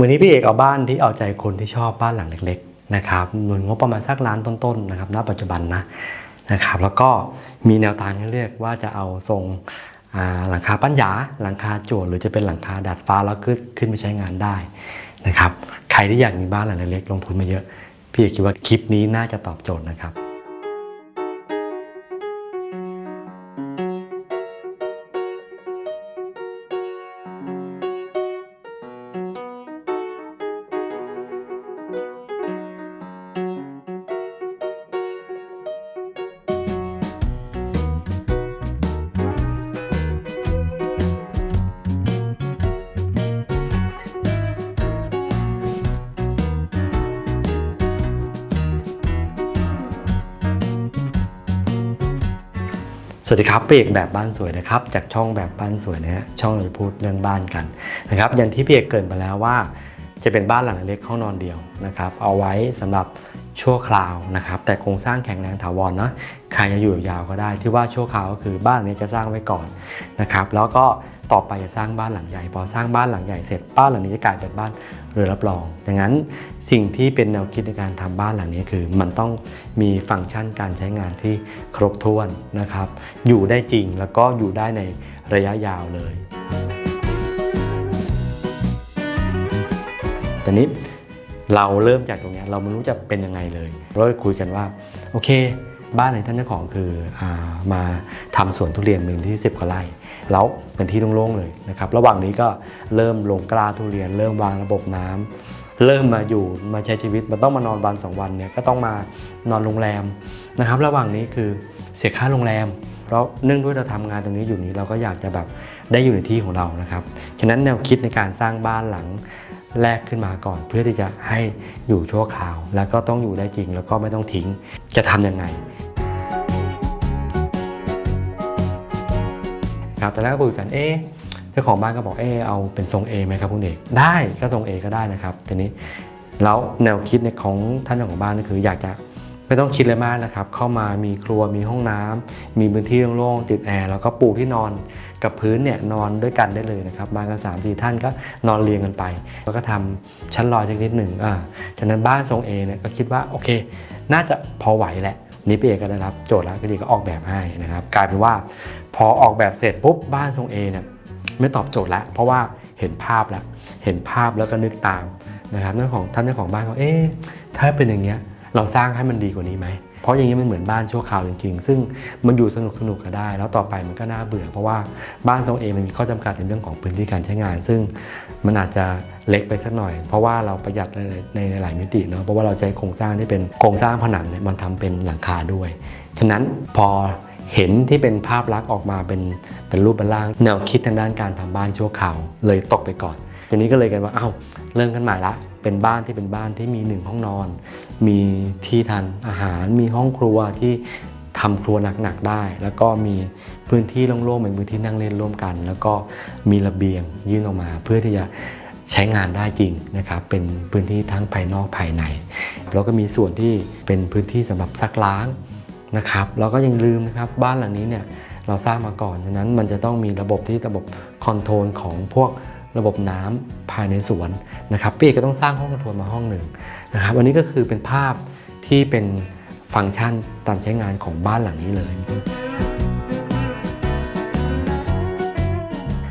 มือนี้พี่เอกเอาบ้านที่เอาใจคนที่ชอบบ้านหลังเล็กๆนะครับหน่วยงบประมาณสักล้านต้นๆนะครับ ณ ปัจจุบันนะนะครับ แล้วก็มีแนวทางให้เลือกว่าจะเอาทรงหลังคาปั้นหยาหลังคาจั่วหรือจะเป็นหลังคาดัดฟ้าแล้วขึ้นขึ้นไปใช้งานได้นะครับ ใครที่อยากมีบ้านหลังเล็กๆลงทุนมาเยอะ พี่เอกคิดว่าคลิปนี้น่าจะตอบโจทย์นะครับ สวัสดีครับพี่เอกแบบบ้านสวยนะครับ จากช่องแบบบ้านสวยนะฮะช่องเราจะพูดเรื่องบ้านกันนะครับอย่างที่พี่เอกเกินไปแล้วว่า จะเป็นบ้านหลังเล็กห้องนอนเดียวนะครับเอาไว้สำหรับชั่วคราวนะครับแต่โครงสร้างแข็งแรงถาวรเนาะใครจะอยู่ยาวก็ได้ที่ว่าชั่วคราวก็คือบ้านนี้จะสร้างไว้ก่อนนะครับแล้วก็ต่อไปจะสร้างบ้านหลังใหญ่ พอสร้างบ้านหลังใหญ่เสร็จบ้านหลังนี้จะกลายเป็นบ้าน รือรับรอง ดังนั้นสิ่งที่เป็นแนวคิดในการทำบ้านหลังนี้คือ มันต้องมีฟังก์ชันการใช้งานที่ครบถ้วนนะครับ อยู่ได้จริงแล้วก็อยู่ได้ในระยะยาวเลยตอนนี้เราเริ่มจากตรงนี้เราไม่รู้จะเป็นยังไงเลยเราคุยกันว่าโอเค บ้านในท่านเจ้าของคืออามาทำสวนทุเรียนมีที่ 10กว่าไร่ แล้วเป็นที่โล่งๆเลยนะครับระหว่างนี้ก็เริ่มลงกล้าทุเรียน เริ่มวางระบบน้ำเริ่มมาอยู่มาใช้ชีวิตมันต้องมานอนวันสองวันเนี่ยก็ต้องมานอนโรงแรมนะครับ ระหว่างนี้คือเสียค่าโรงแรมเพราะเนื่องด้วยเราทำงานตรงนี้อยู่นี้เราก็อยากจะแบบได้อยู่ในที่ของเรานะครับฉะนั้นแนวคิดในการสร้างบ้านหลังแรกขึ้นมาก่อน เพื่อที่จะให้อยู่ชั่วคราว แล้วก็ต้องอยู่ได้จริงแล้วก็ไม่ต้องทิ้งจะทำยังไง ครับแต่แรกก็คุยกันเอ๊ะเจ้าของบ้านก็บอกเอ๊ะเอาเป็นทรง A ไหมครับคุณเอกได้ก็ทรง A ก็ได้นะครับทีนี้แล้วแนวคิดในของท่านเจ้าของบ้านก็คืออยากจะไม่ต้องคิดเลยมากนะครับ เข้ามามีครัวมีห้องน้ำมีพื้นที่โล่งๆติดแอร์แล้วก็ปูที่นอนกับพื้นเนี่ยนอนด้วยกันได้เลยนะครับมานกันสามสี่ท่านก็นอนเรียงกันไป แล้วก็ทำชั้นลอยสักนิดหนึ่งอ่าจากนั้นบ้านทรง A เนี่ยก็คิดว่าโอเค น่าจะพอไหวแหละ นี่พี่เอกก็ได้รับโจทย์แล้วก็ดีก็ออกแบบให้นะครับ กลายเป็นว่าพอออกแบบเสร็จปุ๊บบ้านทรงเอเนี่ยไม่ตอบโจทย์แล้วเพราะว่าเห็นภาพแล้วเห็นภาพแล้วก็นึกตามนะครับนั่นของท่านเจ้าของบ้านเขาเอ๊ะถ้าเป็นอย่างเงี้ยเราสร้างให้มันดีกว่านี้ไหม เพราะอย่างนี้มันเหมือนบ้านชั่วคราวจริงๆ ซึ่งมันอยู่สนุกสนุกก็ได้ แล้วต่อไปมันก็น่าเบื่อ เพราะว่าบ้านทรงเองมันมีข้อจำกัดในเรื่องของพื้นที่การใช้งาน ซึ่งมันอาจจะเล็กไปสักหน่อย เพราะว่าเราประหยัดในในหลายมิติเนาะเพราะว่าเราใช้โครงสร้างที่เป็นโครงสร้างผนังเนี่ยมันทำเป็นหลังคาด้วย ฉะนั้นพอเห็นที่เป็นภาพลักษณ์ออกมาเป็นเป็นรูปเป็นร่าง แนวคิดทางด้านการทำบ้านชั่วคราวเลยตกไปก่อนทีนี้ก็เลยกันว่าเอ้าเริ่มกันใหม่ละเป็นบ้านที่เป็นบ้านที่มีหนึ่งห้องนอน มีที่ทานอาหาร มีห้องครัวที่ทำครัวหนักๆได้ แล้วก็มีพื้นที่โล่งๆเป็นพื้นที่นั่งเล่นร่วมกัน แล้วก็มีระเบียงยื่นออกมาเพื่อที่จะใช้งานได้จริงนะครับ เป็นพื้นที่ทั้งภายนอกภายใน แล้วก็มีส่วนที่เป็นพื้นที่สำหรับซักล้างนะครับ แล้วก็ยังลืมนะครับบ้านหลังนี้เนี่ยเราสร้างมาก่อน ฉะนั้นมันจะต้องมีระบบที่ระบบคอนโทรลของพวกระบบน้ำภายในสวนนะครับพี่เอกก็ต้องสร้างห้องคอนโทรลมาห้องหนึ่ง นะครับอันนี้ก็คือเป็นภาพที่เป็นฟังก์ชันการใช้งานของบ้านหลังนี้เลย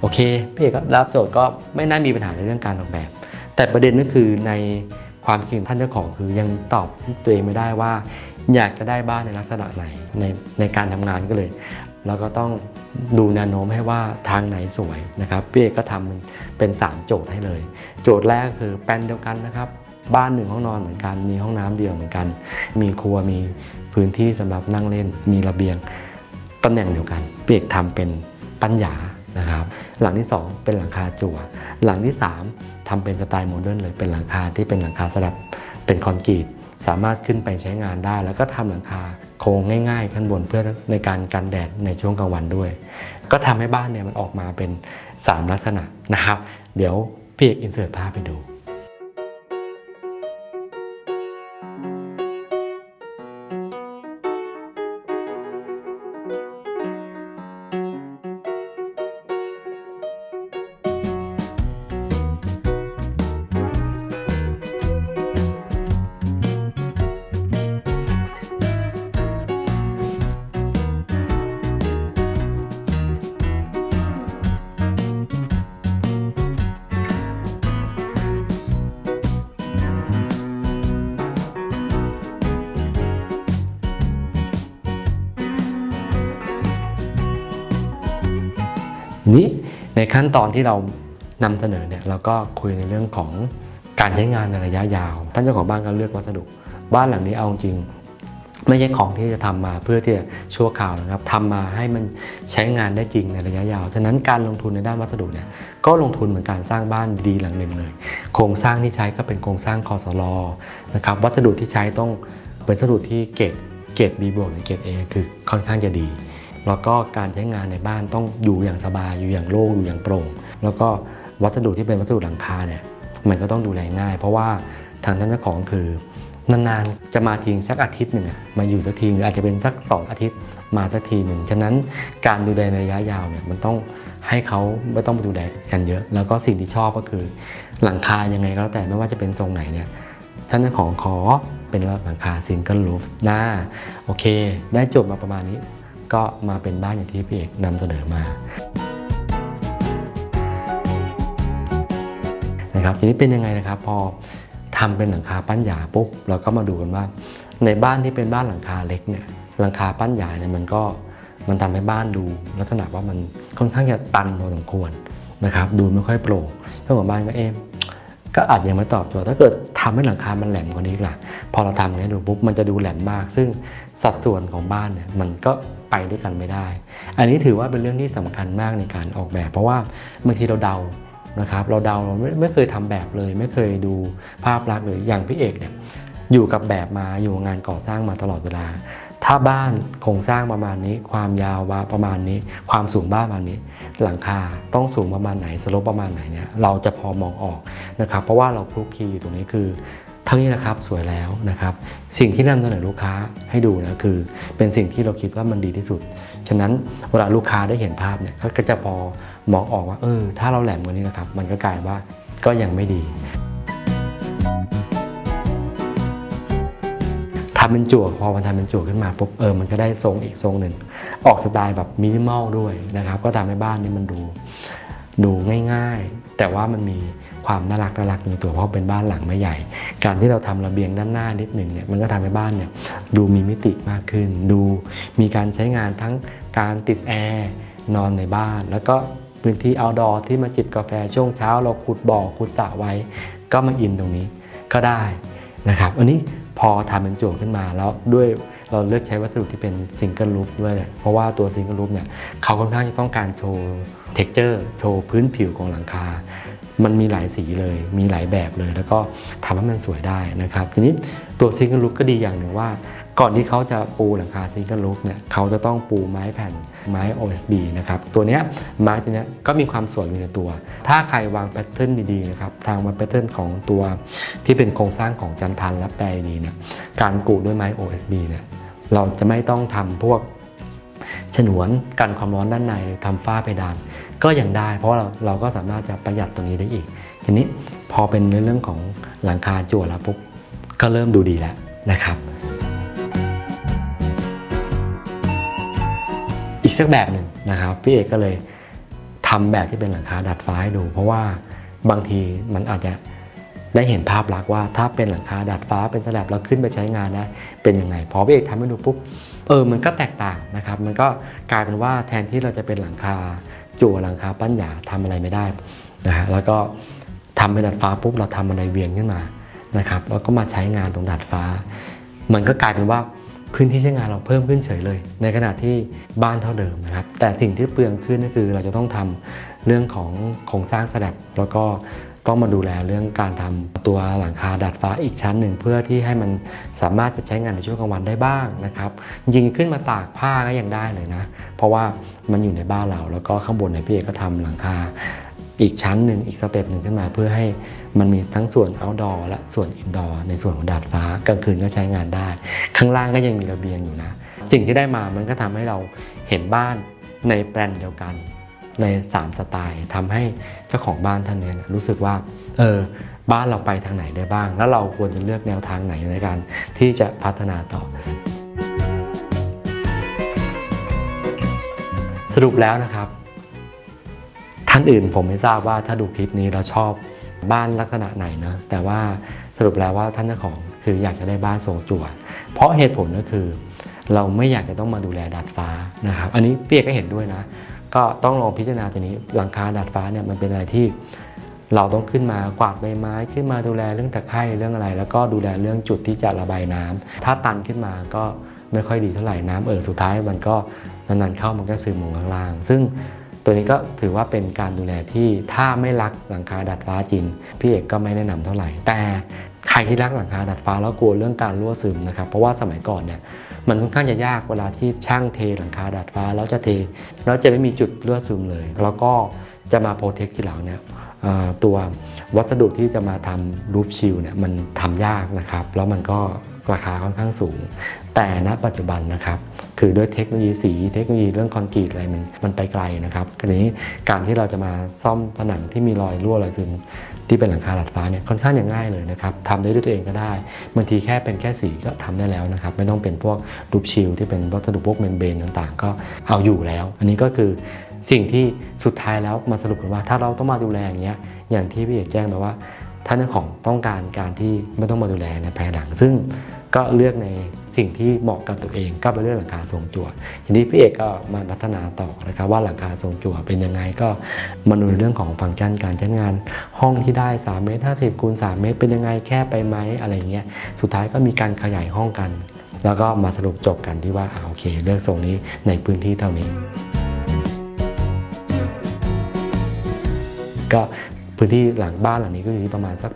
โอเคพี่เอกก็รับโจทย์ก็ไม่น่ามีปัญหาในเรื่องการออกแบบ แต่ประเด็นก็คือในความคิดของท่านเจ้าของคือยังตอบตัวเองไม่ได้ว่า อยากจะได้บ้านในลักษณะไหนในในการทำงานก็เลยเราก็ต้องดูแนวโน้มให้ว่าทางไหนสวยนะครับพี่เอกก็ทำเป็น 3 โจทย์ให้เลย โจทย์แรกคือแปลนเดียวกันนะครับ บ้านหนึ่งห้องนอนเหมือนกัน มีห้องน้ำเดียวเหมือนกัน มีครัวมีพื้นที่สำหรับนั่งเล่น มีระเบียงตำแหน่งเดียวกันพี่เอกทำเป็นปัญญานะครับ หลังที่ 2 เป็นหลังคาจั่ว หลังที่ 3ทำเป็นสไตล์โมเดิร์นเลยเป็นหลังคาที่เป็นหลังคาสลับเป็นคอนกรีตสามารถขึ้นไปใช้งานได้ แล้วก็ทำหลังคาโครงง่ายๆขั้นบนเพื่อในการกันแดดในช่วงกลางวันด้วย ก็ทำให้บ้านเนี่ยมันออกมาเป็น 3 ลักษณะนะครับ เดี๋ยวพี่เอกอินเสิร์ตภาพไปดู ขั้นตอนที่เรานำเสนอเนี่ยเราก็คุยในเรื่องของการใช้งานในระยะยาว ท่านเจ้าของบ้านก็เลือกวัสดุ บ้านหลังนี้เอาจริง ไม่ใช่ของที่จะทำมาเพื่อที่จะชั่วคราวนะครับทำมาให้มันใช้งานได้จริงในระยะยาว ฉะนั้นการลงทุนในด้านวัสดุเนี่ยก็ลงทุนเหมือนการสร้างบ้านดีหลังหนึ่งเลย โครงสร้างที่ใช้ก็เป็นโครงสร้างคอสลอนะครับ วัสดุที่ใช้ต้องเป็นวัสดุที่เกรดเกรด B บวกหรือเกรด A คือค่อนข้างจะดี แล้วก็การใช้งานในบ้านต้องอยู่อย่างสบายอยู่อย่างโล่งอยู่อย่างโปร่ง แล้วก็วัสดุที่เป็นวัสดุหลังคาเนี่ยมันก็ต้องดูแลง่าย เพราะว่าทางท่านเจ้าของคือนานๆ จะมาทิ้งสักอาทิตย์หนึ่งมาอยู่สักทีหรืออาจจะเป็นสัก 2 อาทิตย์มาสักทีหนึ่ง ฉะนั้นการดูแลในระยะยาวเนี่ยมันต้องให้เขาไม่ต้องไปดูแลกันเยอะ แล้วก็สิ่งที่ชอบก็คือ หลังคายังไงก็แล้วแต่ไม่ว่าจะเป็นทรงไหนเนี่ยท่านเจ้าของขอเป็นหลังคาซิงเกิลรูฟนะโอเค ได้จบมาประมาณนี้ ก็มาเป็นบ้านอย่างที่พี่เอกนำเสนอมานะครับทีนี้เป็นยังไงนะครับ พอทำเป็นหลังคาปั้นหยาปุ๊บเราก็มาดูกันว่า ในบ้านที่เป็นบ้านหลังคาเล็กเนี่ยหลังคาปั้นหยาเนี่ยมันก็มันทำให้บ้านดูลักษณะว่ามันค่อนข้างจะตันพอสมควรนะครับ ดูไม่ค่อยโปร่งเจ้าของบ้านก็เอ๊ะ ก็อาจยังไม่ตอบโจทย์ถ้าเกิดทำให้หลังคา มันแหลมกว่านี้ล่ะ พอเราทำอย่างนี้ดูปุ๊บมันจะดูแหลมมาก ซึ่งสัดส่วนของบ้านเนี่ยมันก็ไปด้วยกันไม่ได้ อันนี้ถือว่าเป็นเรื่องที่สำคัญมากในการออกแบบ เพราะว่าบางทีเราเดานะครับ เราเดาเราไม่ไม่เคยทำแบบเลย ไม่เคยดูภาพลักษณ์เลยอย่างพี่เอกเนี่ยอยู่กับแบบมาอยู่งานก่อสร้างมาตลอดเวลา ถ้าบ้านโครงสร้างประมาณนี้ ความยาวว่าประมาณนี้ ความสูงบ้านประมาณนี้ หลังคาต้องสูงประมาณไหนสโลปประมาณไหนเนี่ยเราจะพอมองออกนะครับเพราะว่าเราคลุกคลีอยู่ตรงนี้คือเท่านี้นะครับสวยแล้วนะครับ สิ่งที่นำเสนอลูกค้าให้ดูนะคือ เป็นสิ่งที่เราคิดว่ามันดีที่สุด ฉะนั้นเวลาลูกค้าได้เห็นภาพเนี่ยเขาก็จะพอมองออกว่าเออถ้าเราแหลมกว่านี้นะครับ มันก็กลายว่าก็ยังไม่ดี ทำเป็นจั่วพอมันทำเป็นจั่วขึ้นมาปุ๊บเออมันก็ได้ทรงอีกทรงหนึ่ง ออกสไตล์แบบมินิมอลด้วยนะครับ ก็ทำให้บ้านนี้มันดูดูง่ายๆ แต่ว่ามันมีความน่ารักน่ารักในตัวเพราะเป็นบ้านหลังไม่ใหญ่ การที่เราทำระเบียงด้านหน้านิดหนึ่งเนี่ยมันก็ทำให้บ้านเนี่ยดูมีมิติมากขึ้น ดูมีการใช้งานทั้งการติดแอร์นอนในบ้าน แล้วก็พื้นที่ outdoor ที่มาจิบกาแฟช่วงเช้า เราขุดบ่อขุดสระไว้ ก็มาอินตรงนี้ก็ได้นะครับ อันนี้ พอทำเป็นจั่วขึ้นมาแล้วด้วยเราเลือกใช้วัสดุที่เป็นซิงเกิลรูฟด้วยเนี่ยเพราะว่าตัวซิงเกิลรูฟเนี่ยเขาค่อนข้างจะต้องการโชว์เท็กเจอร์โชว์พื้นผิวของหลังคา มันมีหลายสีเลย มีหลายแบบเลย แล้วก็ทำให้มันสวยได้นะครับ ทีนี้ตัวซิงเกิลรูฟก็ดีอย่างหนึ่งว่า ก่อนที่เขาจะปูหลังคาซิงเกิลรูฟเนี่ยเขาจะต้องปูไม้แผ่นไม้ OSB นะครับ ตัวเนี้ยไม้ตัวเนี้ยก็มีความสวยอยู่ในตัว ถ้าใครวางแพทเทิร์นดีๆนะครับทางวางแพทเทิร์นของตัวที่เป็นโครงสร้างของจันทันและแปรดีเนี่ยการกูด้วยไม้ OSB เนี่ยเราจะไม่ต้องทำพวกฉนวนกันความร้อนด้านในหรือทำฝ้าเพดาน ก็ยังได้ เพราะเราเราก็สามารถจะประหยัดตรงนี้ได้อีก ทีนี้พอเป็นเรื่องของหลังคาจั่วแล้วปุ๊บก็เริ่มดูดีแล้วนะครับ อีกสักแบบหนึ่งนะครับ พี่เอกก็เลยทำแบบที่เป็นหลังคาดัดฟ้าให้ดู เพราะว่าบางทีมันอาจจะได้เห็นภาพลักษณ์ว่าถ้าเป็นหลังคาดัดฟ้าเป็นสแลบเราขึ้นไปใช้งานได้เป็นยังไงพอพี่เอกทำให้ดูปุ๊บเออมันก็แตกต่างนะครับ มันก็กลายเป็นว่าแทนที่เราจะเป็นหลังคาจั่วหลังคาปั้นหยาทำอะไรไม่ได้นะฮะแล้วก็ทำเป็นดัดฟ้าปุ๊บเราทำบันไดเวียนขึ้นมานะครับ แล้วก็มาใช้งานตรงดัดฟ้า มันก็กลายเป็นว่า พื้นที่ใช้งานเราเพิ่มขึ้นเฉยเลย ในขณะที่บ้านเท่าเดิมนะครับ แต่สิ่งที่เปลืองขึ้นก็คือเราจะต้องทำเรื่องของโครงสร้างสแลบแล้วก็ต้องมาดูแลเรื่องการทำตัวหลังคาดัดฟ้าอีกชั้นหนึ่งเพื่อที่ให้มันสามารถจะใช้งานในช่วงกลางวันได้บ้างนะครับจริงขึ้นมาตากผ้าก็ยังได้เลยนะ เพราะว่ามันอยู่ในบ้านเราแล้วก็ข้างบนในยพี่เอกก็ทำหลังคา อีกชั้นหนึ่งอีกสเต็ปหนึ่งขึ้นมา เพื่อให้มันมีทั้งส่วน outdoor และส่วน indoor ในส่วนของดาดฟ้ากลางคืนก็ใช้งานได้ ข้างล่างก็ยังมีระเบียงอยู่นะ สิ่งที่ได้มามันก็ทำให้เราเห็นบ้านในแปลนเดียวกันใน 3 สไตล์ทำให้เจ้าของบ้านท่านเนี้นะรู้สึกว่าเออบ้านเราไปทางไหนได้บ้าง แล้วเราควรจะเลือกแนวทางไหนในการที่จะพัฒนาต่อ สรุปแล้วนะครับ ท่านอื่นผมไม่ทราบว่าถ้าดูคลิปนี้แล้วชอบบ้านลักษณะไหนนะแต่ว่าสรุปแล้วว่าท่านเจ้าของคืออยากจะได้บ้านทรงจั่วเพราะเหตุผลก็คือ เราไม่อยากจะต้องมาดูแลดาดฟ้านะครับ อันนี้เปียกก็เห็นด้วยนะ ก็ต้องลองพิจารณาตัวนี้หลังคาดาดฟ้าเนี่ยมันเป็นอะไรที่เราต้องขึ้นมากวาดใบไม้ขึ้นมาดูแลเรื่องตะไคร่เรื่องอะไร แล้วก็ดูแลเรื่องจุดที่จะระบายน้ำถ้าตันขึ้นมาก็ไม่ค่อยดีเท่าไหร่น้ำเอ่อสุดท้ายมันก็นานๆเข้ามันก็ซึมลงข้างล่าง ซึ่ง ตัวนี้ก็ถือว่าเป็นการดูแลที่ถ้าไม่รักหลังคาดัดฟ้าจริง พี่เอกก็ไม่แนะนำเท่าไหร่ แต่ใครที่รักหลังคาดัดฟ้าแล้วกลัวเรื่องการรั่วซึมนะครับ เพราะว่าสมัยก่อนเนี่ยมันค่อนข้างจะยากเวลาที่ช่างเทหลังคาดัดฟ้าแล้วจะเทแล้วจะไม่มีจุดรั่วซึมเลย แล้วก็จะมาโปรเทคทีหลังเนี่ยตัววัสดุที่จะมาทำรูฟชิลเนี่ยมันทำยากนะครับ แล้วมันก็ราคาค่อนข้างสูง แต่ณปัจจุบันนะครับ คือด้วยเทคโนโลยีสีเทคโนโลยีเรื่องคอนกรีตอะไรมันมันไปไกลนะครับทีนี้การที่เราจะมาซ่อมผนังที่มีรอยรั่วรอยซึมที่เป็นหลังคาหลัดฟ้าเนี่ยค่อนข้างจะง่ายเลยนะครับทำได้ด้วยตัวเองก็ได้บางทีแค่เป็นแค่สีก็ทำได้แล้วนะครับ ไม่ต้องเป็นพวกรูปชิลที่เป็นวัสดุพวกเมมเบรนต่างๆ ก็เอาอยู่แล้ว อันนี้ก็คือสิ่งที่สุดท้ายแล้วมาสรุปกันว่าถ้าเราต้องมาดูแลอย่างเงี้ยอย่างที่พี่เอกแจ้งมาว่าท่านเจ้าของต้องการการที่ไม่ต้องมาดูแลในภายหลัง ซึ่งก็เลือกใน สิ่งที่เหมาะกับตัวเองก็ไปเลือกหลังคาทรงจั่วทีนี้พี่เอกก็มาพัฒนาต่อนะครับว่าหลังคาทรงจั่วเป็นยังไงก็มาดูเรื่องของฟังก์ชันการใช้งาน ห้องที่ได้3เมตร50คูณ3เมตรเป็นยังไงแค่ไปไหมอะไรเงี้ยสุดท้ายก็มีการขยายห้องกัน แล้วก็มาสรุปจบกันที่ว่าอ่าโอเคเลือกทรงนี้ในพื้นที่เท่านี้ก็ พื้นที่หลังบ้านหลังนี้ก็อยู่ที่ประมาณสัก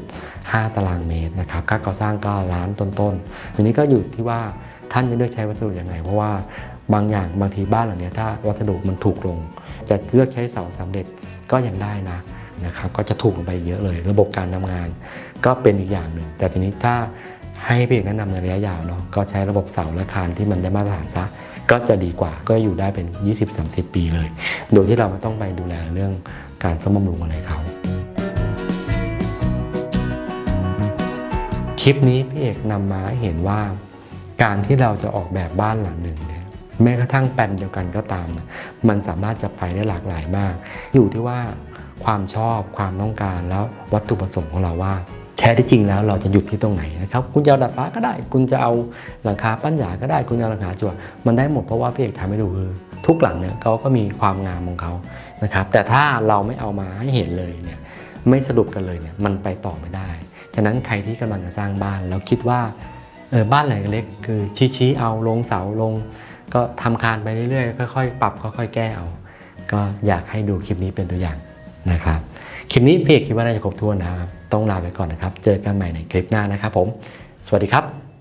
82.5 ตารางเมตรนะครับค่าก่อสร้างก็ล้านต้นๆอันนี้ก็อยู่ที่ว่าท่านจะเลือกใช้วัสดุยังไง เพราะว่าบางอย่างบางทีบ้านหลังนี้ถ้าวัสดุมันถูกลง จะเลือกใช้เสาสำเร็จก็ยังได้นะนะครับก็จะถูกลงไปเยอะเลย ระบบการทำงาน ก็เป็นอีกอย่างหนึ่ง แต่ทีนี้ถ้าให้พี่เอกแนะนำในระยะยาวเนาะก็ใช้ระบบเสาและคานที่มันได้มาตรฐานซะก็จะดีกว่าก็อยู่ได้เป็น 20-30 ปีเลย โดยที่เราไม่ต้องไปดูแลเรื่อง การซ่อมบำรุงอะไรเขาคลิปนี้พี่เอกนำมาหเห็นว่า การที่เราจะออกแบบบ้านหลังหนึ่งเนี่ยแม้กระทั่งแปลนเดียวกันก็ตาม มันสามารถจะไปได้หลากหลายมาก อยู่ที่ว่าความชอบความต้องการแล้ววัตถุประสงค์ของเราว่าแท้ที่จริงแล้วเราจะหยุดที่ตรงไหนนะครับคุณจะเอาดัดฟ้าก็ได้ คุณจะเอาหลังคาปั้นหยาก็ได้ คุณจะเอาหลังคาจั่วมันได้หมดเพราะว่าพี่เอกทำให้ดูคือทุกหลังเนี่ยเขาก็มีความงามของเขา นะครับแต่ถ้าเราไม่เอามาให้เห็นเลยเนี่ยไม่สรุปกันเลยเนี่ยมันไปต่อไม่ได้ ฉะนั้นใครที่กำลังจะสร้างบ้านแล้วคิดว่าเออบ้านหลังเล็กคือชี้ๆเอาลงเสาลง ก็ทำคานไปเรื่อยๆค่อยๆปรับค่อยๆแก้เอา ก็อยากให้ดูคลิปนี้เป็นตัวอย่างนะครับคลิปนี้พี่เอกคิดว่าน่าจะครบถ้วนนะครับต้องลาไปก่อนนะครับ เจอกันใหม่ในคลิปหน้านะครับผม สวัสดีครับ